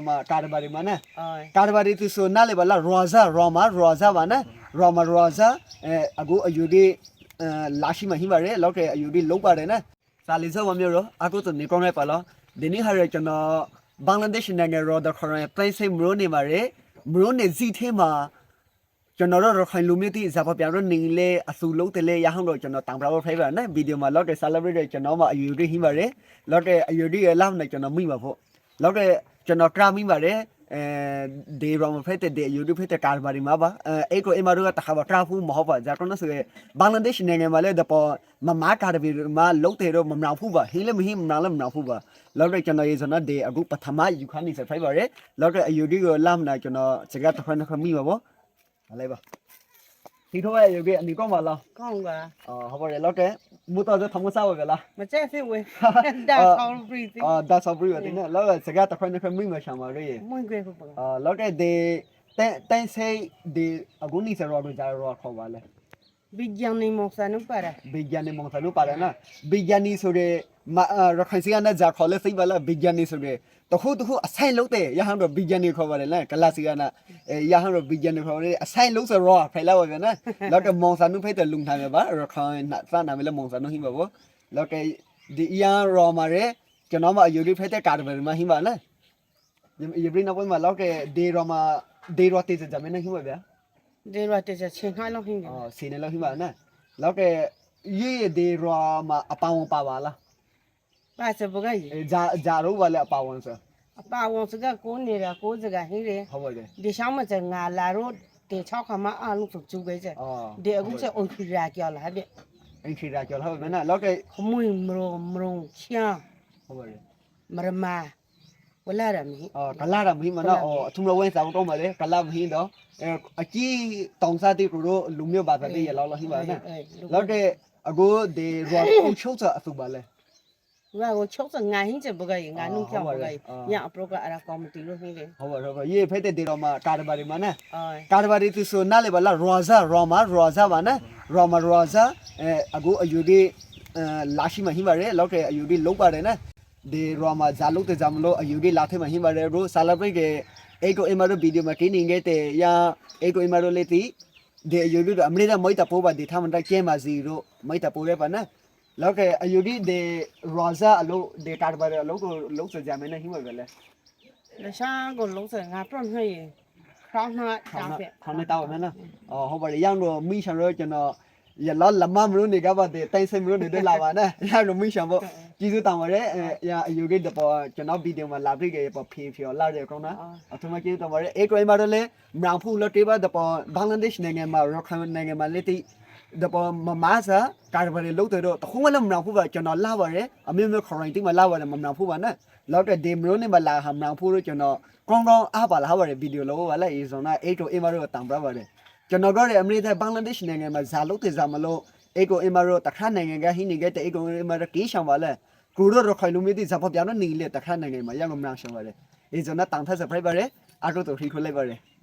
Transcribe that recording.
တော့မှာကာရဘာဒီမှာနဲ့အော်ကာရဘာဒီသူဆိုနားလေပါလားရောဇာရောမာရောဇာပါနဲ့ရောမာရောဇာအဲအခုအယူဒီအဲလာရှိမှဟိပါရဲလောက်တဲ့အယူဒီလုံးပါတယ်နဲ့စာလီစောဝမျိုးရောအခုတော့နေကောင်းလိုက်ပါလားဒီနေ့ဟာရကျွန်တော်ဘင်္ဂလားဒေ့ရှ်နိုင်ငံရောဒခရိုင်ပလိုက်စိမရိုးနေပါရဲမရိုးနေစီထဲမှာကျွန်တော်တို့ရခိုင်လူမျိုးတိဇာပပြတော့နေလေအဆူလုံးတလေရဟန်းတော့ကျွန်တော်တောင်ပြတော့ဖိုက်ပါနဲ့ဗီဒီယိုမှာလောက်တဲ့ celebrate ကျွန်တော်မှအယူရီဟိပါရယ်လောက်တဲ့အယူရီရလောက်နဲ့ကျွန်တော်မိပါဖို့လောက်တဲ့ ကျွန်တော်ကရမိပါတယ်အဲဒီရောမဖက်တဲ့ယူရီဖက်တဲ့ကာဘာဒီမှာပါအဲအဲ့ကိုအမတို့ကတခါပါကရဖူးမဟုတ်ပါဇာကတော့ဆိုရဘင်္ဂလားဒေ့ရှ်နိုင်ငံမှာလည်းတော့မမကာရဘီမှာလုံးတဲ့တော့မမြောင်ဖူးပါဟင်းလည်းမဟင်းမနာလည်းမမြောင်ဖူးပါလောက်တဲ့ကျွန်တော်ရေစနာဒီအခုပထမယူခန်းနေဆက်ဖိုက်ပါရယ်လောက်တဲ့အယူရီကိုလမ်းနာကျွန်တော်စကားတစ်ခွန်းတစ်ခွန်းမိပါပေါ့မလေးပါ ဒီတော့ရရုပ်ကအနီကောင်းပါလားကောင်းပါအော်ဟုတ်ပါတယ်လောက်ကမူတော်သမစားပါလားမကျက်စစ်ဝဲဒါဆောင်းပရီစီအာဒါဆော်ပရီဝတင်လောက်ကစကားတစ်ခွန်းတစ်ခွန်းမိမရှာမှာရေမွင်ခွေဖို့ပါအာလောက်ကဒီတန်တန်ဆေးဒီအခုနီစရောတို့ဂျာရောခေါ်ပါလေဘီဂျန်နေမောဆန်နုပါ ရာဘီဂျန်နီမုံသလို့ပါတယ်နော်ဘီဂျန်နီဆိုတဲ့မရခိုင်စီကနဲ့ဂျာခေါ်လဲစိတ်ပါလားဘီဂျန်နီဆိုတဲ့တခုတခုအဆိုင်လုံးတဲ့ရဟန်းတော့ဘီဂျန်နီခေါ်ပါတယ်လေကလာစီကနာအဲရဟန်းတော့ဘီဂျန်နီခေါ်တယ်အဆိုင်လုံးဆိုရောဖိုင်လာပါဗျာနော်လောက်ကမုံစနုဖိတ်တဲ့လုံထားမှာပါရခိုင်နာစနာမလဲမုံစနုဟိမှာပေါ့လောက်ကဒီအရာရောမှာရဲကျွန်တော်မအယူရိဖိတ်တဲ့ကာဒဗယ်မှာဟိမှာနော်ယဘရင်းနောက်ပိုင်းမှာလောက်ကဒေရောမှာဒေရောတေးကြမယ်နော်ဟိမှာဗျာဒီရတဲ့ချင်းခိုင်းလို့ဟင်းတယ်အော်စီနေလို့ဟိမှာနော်လောက်ကရေးဒေရောမှာအပေါင်းပါပါလား ပါစပကကြီးအဲဂျာဂျာတော့ပါလေအပါဝန်ဆိုအပါဝန်စကကိုနေတာကိုစကဟင်းတယ်ဟုတ်ပါတယ်ဒီရှောင်းမစငါလာတော့တေချောက်ခမအားလုံးစုကျူပဲချက်အော်ဒီအခုချက်အိုခီရာကြော်လာတဲ့အင်ခီရာကျော်ဟုတ်မယ်နော်လောက်ကခမွေမရုံမရုံချာဟုတ်ပါတယ်မရမဝလာရမီအော်ကလာရမင်းမနော်အော်အထုံလဝဲစာတော့မလဲကလာမဟင်းတော့အဲအကြီးတောင်စားတိကိုတို့လူမျိုးဘာသာတိရလောက်လောက်ဟိပါနော်လောက်ကအခုဒီရောအချုပ်ချအစုပါလဲ ငါကို60ငါဟင်းချက်ဘကရေငါနှုတ်ဖြောက်ဘကရေညအပရောကအရာကောမတီလို့ဟင်းလေဟုတ်ပါတော့ရေဖိတ်တဲ့တေတော့မှာတာတပါရီမှာနော်တာတပါရီသူဆိုနားလေပါလားရောဇာရောမာရောဇာပါနော်ရောမာရောဇာအဲအခုအယူဒီလာရှိမှဟင်းပါတယ်လောက်တဲ့အယူဒီလောက်ပါတယ်နော်ဒီရောမာဇာလောက်တဲ့ဇာမလို့အယူဒီလာထဲမှာဟင်းပါတယ်ရိုးဆာလဘရိတ်ရဲ့အဲ့ကိုအမရိုဗီဒီယိုမှာကင်းနေခဲ့တဲ့ရာအဲ့ကိုအမရိုလေးတီဒီအယူဒီတော့အမရိတာမိုက်တာပိုးပါဒီထားမှတာကျဲမှာစီရိုမိုက်တာပိုးရဲပါနော် လောကအယူဒီဒေရာဇာအလို့ဒေတာဘာအလို့ကိုလုံးစကြမယ်နဲ့ဟိမပဲလေလရှောင်းကိုလုံးစငါပြတ်မြရင်ခေါင်းနှောက်တောင်းပြခေါင်းနှောက်တောင်းမယ်နော်အော်ဟုတ်ပါလေရောင်တော့မိရှံတော့ကျွန်တော်ရလလမမလို့နေကပါတဲ့တိုင်စင်မလို့နေတော့လာပါနဲ့ရောင်တော့မိရှံပေါ့ကျေးဇူးတောင်းပါတယ်အဲအယူဒီတပေါ်ကျွန်တော်ဗီဒီယိုမှာလာပြခဲ့ပေါ့ဖေးဖေော်လာတယ်ကောင်းလားအထမကျေးဇူးတောင်းပါတယ်အေကရိုင်းမှာတော့လေမြောင်ဖူးလို့တေးပါတပေါ်ဘင်္ဂလားဒေ့ရှ်နိုင်ငံမှာရခိုင်နိုင်ငံမှာလက်တိ မမဆာကာရဘာလေးလို့တဲ့တော့တခုမှလည်းမရောင်ဖူပါကျွန်တော်လာပါတယ်အမေမျိုးခရိုင်တိမှာလာပါတယ်မရောင်ဖူပါနဲ့လောက်တဲ့ဒီမရိုးနေမှာလာဟာမရောင်ဖူလို့ကျွန်တော်ကောင်းကောင်းအားပါလာပါတယ်ဗီဒီယိုလို့ပါလေအေးဆိုတော့အေတိုအေမာရောတောင်းပါပါတယ်ကျွန်တော်ကလည်းအမေတဲ့ဘင်္ဂလားဒေ့ရှ်နိုင်ငံမှာဇာလို့တဲ့ဇာမလို့အေကိုအေမာရောတခါနိုင်ငံကဟင်းနေခဲ့တဲ့အေကိုအေမာရောကေးရှောင်းပါလဲကိုရိုရခိုင်လူမျိုးတိဇာဖော်ပြတော့နေလေတခါနိုင်ငံမှာရအောင်မနာရှော်ပါလေ။ဒီဇုံနဲ့တောင်ထက်စပရိုက်ပါလေ။အားကိုတော့ခိခိုလိုက်ပါလေ။